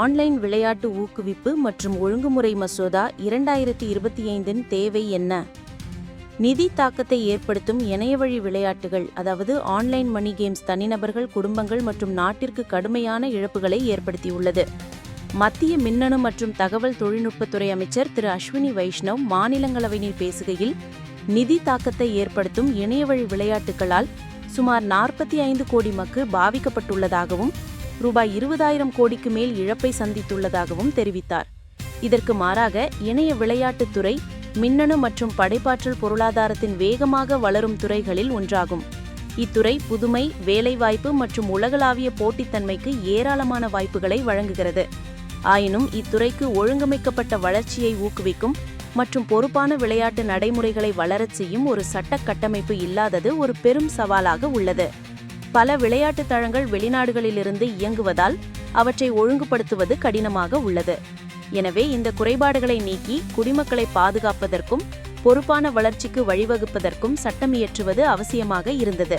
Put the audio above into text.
Online விளையாட்டு ஊக்குவிப்பு மற்றும் ஒழுங்குமுறை மசோதா இரண்டாயிரத்தி இருபத்தி ஐந்தின் தேவை என்ன? நிதி தாக்கத்தை ஏற்படுத்தும் இணையவழி விளையாட்டுகள் அதாவது ஆன்லைன் மணி கேம்ஸ் தனிநபர்கள் குடும்பங்கள் மற்றும் நாட்டிற்கு கடுமையான இழப்புகளை ஏற்படுத்தியுள்ளது. மத்திய மின்னணு மற்றும் தகவல் தொழில்நுட்பத்துறை அமைச்சர் திரு அஸ்வினி வைஷ்ணவ் மாநிலங்களவையில் பேசுகையில் நிதி தாக்கத்தை ஏற்படுத்தும் இணையவழி விளையாட்டுகளால் சுமார் நாற்பத்தி ஐந்து கோடி மக்கள் பாதிக்கப்பட்டுள்ளதாகவும் ரூபாய் இருபதாயிரம் கோடிக்கு மேல் இழப்பை சந்தித்துள்ளதாகவும் தெரிவித்தார். இதற்கு மாறாக இணைய விளையாட்டுத் துறை மின்னணு மற்றும் படைப்பாற்றல் பொருளாதாரத்தின் வேகமாக வளரும் துறைகளில் ஒன்றாகும். இத்துறை புதுமை வேலைவாய்ப்பு மற்றும் உலகளாவிய போட்டித்தன்மைக்கு ஏராளமான வாய்ப்புகளை வழங்குகிறது. ஆயினும் இத்துறைக்கு ஒழுங்கமைக்கப்பட்ட வளர்ச்சியை ஊக்குவிக்கும் மற்றும் பொறுப்பான விளையாட்டு நடைமுறைகளை வளரச் செய்யும் ஒரு சட்ட கட்டமைப்பு இல்லாதது ஒரு பெரும் சவாலாக உள்ளது. பல விளையாட்டுத் தளங்கள் வெளிநாடுகளிலிருந்து இயங்குவதால் அவற்றை ஒழுங்குபடுத்துவது கடினமாக உள்ளது. எனவே இந்த குறைபாடுகளை நீக்கி குடிமக்களை பாதுகாப்பதற்கும் பொறுப்பான வளர்ச்சிக்கு வழிவகுப்பதற்கும் சட்டம் இயற்றுவது அவசியமாக இருந்தது.